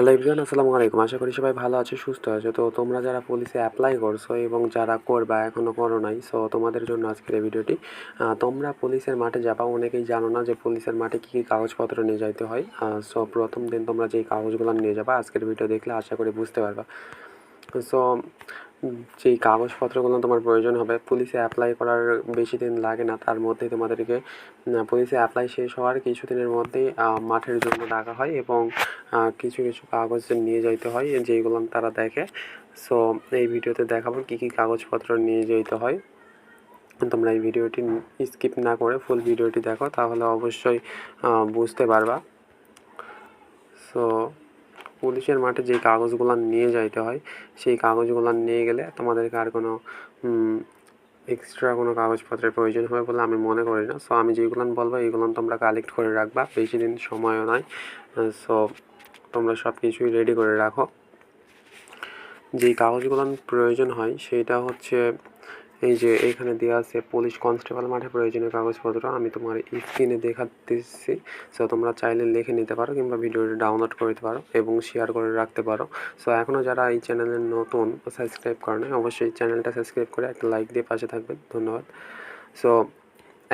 Hello everyone, আসসালামু আলাইকুম। আশা করি সবাই ভালো আছে, সুস্থ আছে। তো তোমরা যারা পুলিশে অ্যাপ্লাই করছ এবং যারা করবা এখনও করো নাই সো তোমাদের জন্য আজকের এই ভিডিওটি তোমরা পুলিশের মাঠে যাবা, অনেকেই জানো না যে পুলিশের মাঠে কী কী কাগজপত্র নিয়ে যাইতে হয়। সো প্রথম দিন তোমরা যেই কাগজগুলো নিয়ে যাবা, আজকের ভিডিও দেখলে আশা করি বুঝতে পারবা। সো যেই কাগজপত্রগুলো তোমার প্রয়োজন হবে পুলিশে অ্যাপ্লাই করার বেশি দিন লাগে না, তার মধ্যে তোমাদেরকে পুলিশে অ্যাপ্লাই শেষ হওয়ার কিছু দিনের মধ্যেই মাঠের জন্য ডাকা হয় এবং কিছু কিছু কাগজ নিয়ে যাইতে হয়, যেইগুলো তারা দেখে। সো এই ভিডিওতে দেখাবো কী কী কাগজপত্র নিয়ে যেতে হয়। তোমরা এই ভিডিওটি স্কিপ না করে ফুল ভিডিওটি দেখো, তাহলে অবশ্যই বুঝতে পারবা। সো পুলিশের মাঠে যে কাগজগুলো নিয়ে যাইতে হয়, সেই কাগজগুলো নিয়ে গেলে তোমাদেরকে আর কোনো এক্সট্রা কোনো কাগজপত্রের প্রয়োজন হবে বলে আমি মনে করি না। সো আমি যেগুলো বলব, এইগুলো তোমরা কালেক্ট করে রাখবা। বেশি দিন সময়ও নাই। সো তোমরা সব কিছুই রেডি করে রাখো। যেই কাগজগুলো প্রয়োজন হয় সেটা হচ্ছে এই যে এখানে দেওয়া আছে পুলিশ কনস্টেবল মাঠে প্রয়োজনীয় কাগজপত্র আমি তোমার স্ক্রিনে দেখাতেছি। সো তোমরা চাইলে লিখে নিতে পারো কিংবা ভিডিওটি ডাউনলোড করে নিতে পারো এবং শেয়ার করে রাখতে পারো। সো এখনও যারা এই চ্যানেলে নতুন সাবস্ক্রাইব করে না অবশ্যই চ্যানেলটা সাবস্ক্রাইব করে একটা লাইক দিয়ে পাশে থাকবেন। ধন্যবাদ। সো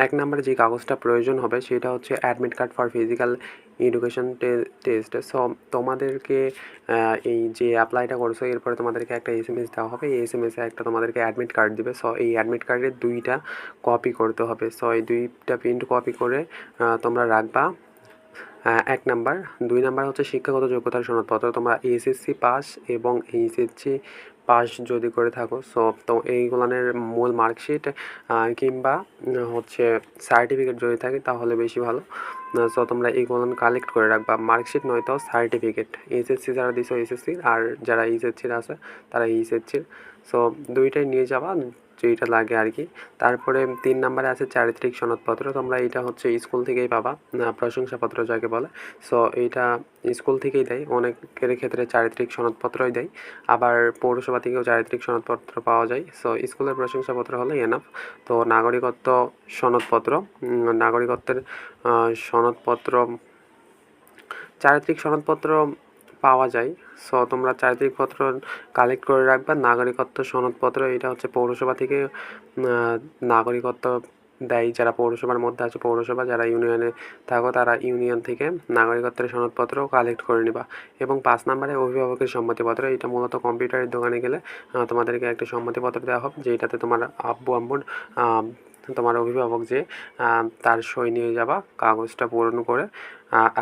এক নম্বরে যে কাগজটা প্রয়োজন হবে, সেটা হচ্ছে admit card for physical education test সব তোমাদেরকে এই যে অ্যাপ্লাইটা করছ, এরপরে তোমাদেরকে একটা এস এম এস দেওয়া হবে। এই এস এম এসে একটা তোমাদেরকে অ্যাডমিট কার্ড দেবে। সো এই অ্যাডমিট কার্ডের দুইটা কপি করতে হবে। সো এই দুইটা প্রিন্ট কপি করে তোমরা রাখবা। এক নাম্বার। দুই নাম্বার হচ্ছে শিক্ষাগত যোগ্যতার সনদপত্র। তোমরা এসএসসি পাস এবং এইচএসসি পাস যদি করে থাকো সো তো এইগুলানের মূল মার্কশিট কিংবা হচ্ছে সার্টিফিকেট যদি থাকে, তাহলে বেশি ভালো। সো তোমরা এইগুলো কালেক্ট করে রাখবা। মার্কশিট নয়তো সার্টিফিকেট এইচএসসি যারা দিছো এইচএসসি আর যারা এইচএসসির আছে, তারা এইচএসসির সো দুইটাই নিয়ে যাবা। যেইটা লাগে আর কি তারপরে তিন নম্বরে আছে চারিত্রিক সনদপত্র। তোমরা এইটা হচ্ছে স্কুল থেকেই পাবা প্রশংসাপত্র যাকে বলে। সো এইটা স্কুল থেকেই দেয়। অনেকের ক্ষেত্রে চারিত্রিক সনদপত্রই দেয়। আবার পৌরসভা থেকেও চারিত্রিক সনদপত্র পাওয়া যায়। সো স্কুলের প্রশংসাপত্র হলে এনাফ তো, নাগরিকত্ব সনদপত্র নাগরিকত্বের সনদপত্র, চারিত্রিক সনদপত্র পাওয়া যায়। সো তোমরা চারিত্রিক পত্র কালেক্ট করে রাখবা। নাগরিকত্ব সনদপত্র এটা হচ্ছে পৌরসভা থেকে নাগরিকত্ব দেয় যারা পৌরসভার মধ্যে আছে পৌরসভা যারা ইউনিয়নে থাকো তারা ইউনিয়ন থেকে নাগরিকত্বের সনদপত্র কালেক্ট করে নিবা। এবং পাঁচ নাম্বারে অভিভাবকের সম্মতিপত্র এটা মূলত কম্পিউটারের দোকানে গেলে তোমাদেরকে একটা সম্মতিপত্র দেওয়া হবে যেটাতে তোমার আব্বু আম্মুর আহ, তোমার অভিভাবক যে তার সই নিয়ে যাবা কাগজটা পূরণ করে।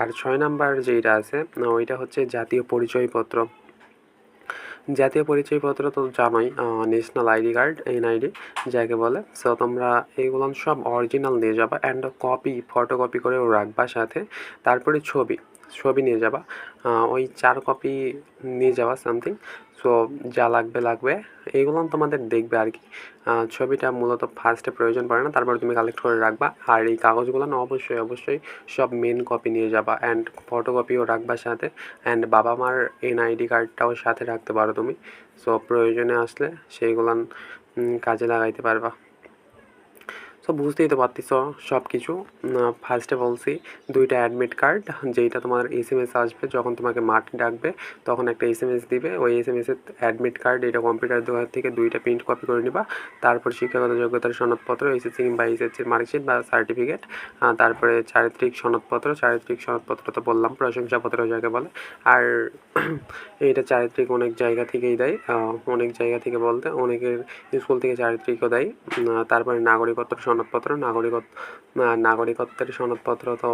আর ছয় নাম্বার যেটা আছে ওইটা হচ্ছে জাতীয় পরিচয়পত্র। জাতীয় পরিচয়পত্র তো জানোই ন্যাশনাল আইডি কার্ড এনআইডি যাকে বলে। সো তোমরা এইগুলো সব অরিজিনাল নিয়ে যাবা অ্যান্ড কপি ফটোকপি করেও রাখবা সাথে। তারপরে ছবি। ছবি নিয়ে যাবা। ওই চার কপি নিয়ে যাওয়া সামথিং সো যা লাগবে লাগবে। এইগুলো তোমাদের দেখবে আর কি। ছবিটা মূলত ফার্স্টে প্রয়োজন পড়ে না, তারপর তুমি কালেক্ট করে রাখবা। আর এই কাগজগুলো না, অবশ্যই অবশ্যই সব মেন কপি নিয়ে যাবা। অ্যান্ড ফটোকপিও রাখবা সাথে। অ্যান্ড বাবা মার এনআইডি কার্ডটাও সাথে রাখতে পারো তুমি। সো প্রয়োজনে আসলে সেইগুলান কাজে লাগাইতে পারবা। সো বুঝতেই তো পারতিস সব কিছু ফার্স্টে বলছি দুইটা অ্যাডমিট কার্ড যেইটা তোমার এস এম এস আসবে, যখন তোমাকে মাঠ ডাকবে, তখন একটা এস এম এস দিবে। ওই এস এম এসের অ্যাডমিট কার্ড এটা কম্পিউটার দোকান থেকে দুইটা প্রিন্ট কপি করে নিবা। তারপর শিক্ষাগত যোগ্যতার সনদপত্র এসএসসি কিংবা এইচএসসির মার্কশিট বা সার্টিফিকেট তারপরে চারিত্রিক সনদপত্র চারিত্রিক সনদপত্র তো বললাম, প্রশংসাপত্র যাকে বলে। আর এইটা চারিত্রিক অনেক জায়গা থেকেই দেয় অনেক জায়গা থেকে বলতে, অনেকের স্কুল থেকে চারিত্রিকও দেয়। তারপরে নাগরিকত্বের সনদপত্র নাগরিকত্ব নাগরিকত্বের সনদপত্র তো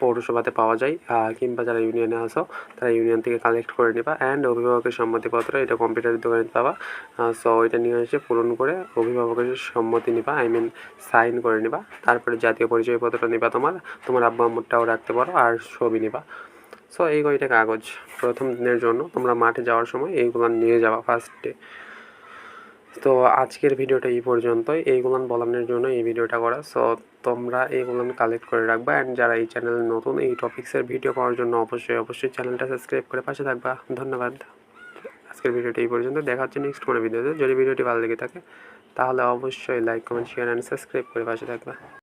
পৌরসভাতে পাওয়া যায়। কিংবা যারা ইউনিয়নে আসো তারা ইউনিয়ন থেকে কালেক্ট করে নিবা। অ্যান্ড অভিভাবকের সম্মতিপত্র, এটা কম্পিউটারের দোকানে পাবা। সো ওইটা নিয়ে এসে পূরণ করে অভিভাবকের সম্মতি নিবা আই মিন সাইন করে নিবা। তারপরে জাতীয় পরিচয়পত্র নিবা তোমার তোমার আব্বা আম্মুরটাও রাখতে পারো আর ছবি নিবা। সো এই কয়টা কাগজ প্রথম দিনের জন্য তোমরা মাঠে যাওয়ার সময় এইগুলো নিয়ে যাবা ফার্স্টে তো আজকের ভিডিওটা এই পর্যন্তই। এইগুলান বলানোর জন্য এই ভিডিওটা করা। সো তোমরা এইগুলান কালেক্ট করে রাখবা অ্যান্ড যারা এই চ্যানেলে নতুন, এই টপিক্সের ভিডিও পাওয়ার জন্য অবশ্যই অবশ্যই চ্যানেলটা সাবস্ক্রাইব করে পাশে থাকবা। ধন্যবাদ। আজকের ভিডিওটা এই পর্যন্ত। দেখা হচ্ছে নেক্সট কোনো ভিডিওতে যদি ভিডিওটি ভালো লেগে থাকে, তাহলে অবশ্যই like comment share and subscribe করে পাশে থাকবা।